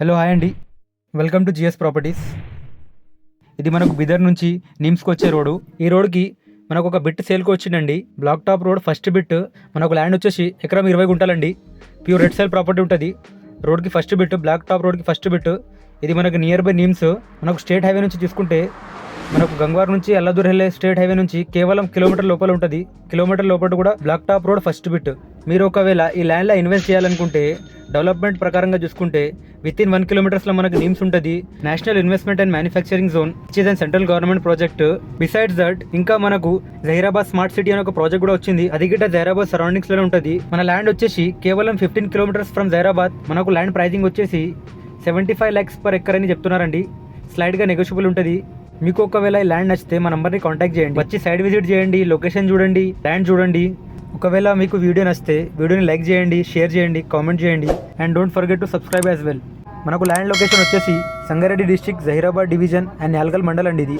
Hello hi అండి. Welcome to GS properties. ఇది మనకు బిదర్ నుంచి నిమ్స్కి వచ్చే రోడ్డు. ఈ రోడ్కి మనకు ఒక బిట్ సేల్కి వచ్చిందండి. Black top road first bit. మనకు ల్యాండ్ వచ్చేసి ఎకరం ఇరవై గుంటలండి. ప్యూర్ రెడ్ సేల్ ప్రాపర్టీ ఉంటుంది. రోడ్కి ఫస్ట్ బిట్ బ్లాక్ టాప్ రోడ్కి ఫస్ట్ బిట్. ఇది మనకు నియర్ బై నిమ్స్. మనకు స్టేట్ హైవే నుంచి తీసుకుంటే మనకు గంగవార్ నుంచి అల్లదూర్ వెళ్ళే స్టేట్ హైవే నుంచి కేవలం కిలోమీటర్ లోపల ఉంటుంది. కిలోమీటర్ లోపల కూడా black top road first bit. మీరు ఒకవేళ ఈ ల్యాండ్లో ఇన్వెస్ట్ చేయాలనుకుంటే డెవలప్మెంట్ ప్రకారంగా చూసుకుంటే విత్ ఇన్ వన్ కిలోమీటర్స్లో మనకు నీమ్స్ ఉంటుంది national investment and manufacturing zone which is and central government project besides that ఇంకా మనకు జహీరాబాద్ స్మార్ట్ సిటీ అనే ఒక ప్రాజెక్ట్ కూడా వచ్చింది. అది గిట్ట జహీరాబాద్ సరౌండింగ్స్లోనే ఉంటుంది. మన ల్యాండ్ వచ్చేసి కేవలం ఫిఫ్టీన్ కిలోమీటర్స్ ఫ్రమ్ జహీరాబాద్ మనకు ల్యాండ్ ప్రైజింగ్ వచ్చేసి seventy five lakhs per acre అని చెప్తున్నారండి. స్లైడ్గా నెగోషియబుల్ ఉంటుంది. మీకు ఒకవేళ ఈ ల్యాండ్ నచ్చితే మా నంబర్ని కాంటాక్ట్ చేయండి. వచ్చి సైడ్ విజిట్ చేయండి లొకేషన్ చూడండి ల్యాండ్ చూడండి. ఒకవేళ మీకు వీడియో నచ్చితే వీడియోని లైక్ చేయండి షేర్ చేయండి కామెంట్ చేయండి and don't forget to subscribe as well మనకు ల్యాండ్ లొకేషన్ వచ్చేసి Sangareddy district Zaheerabad division and Yalgal mandal అండి ఇది.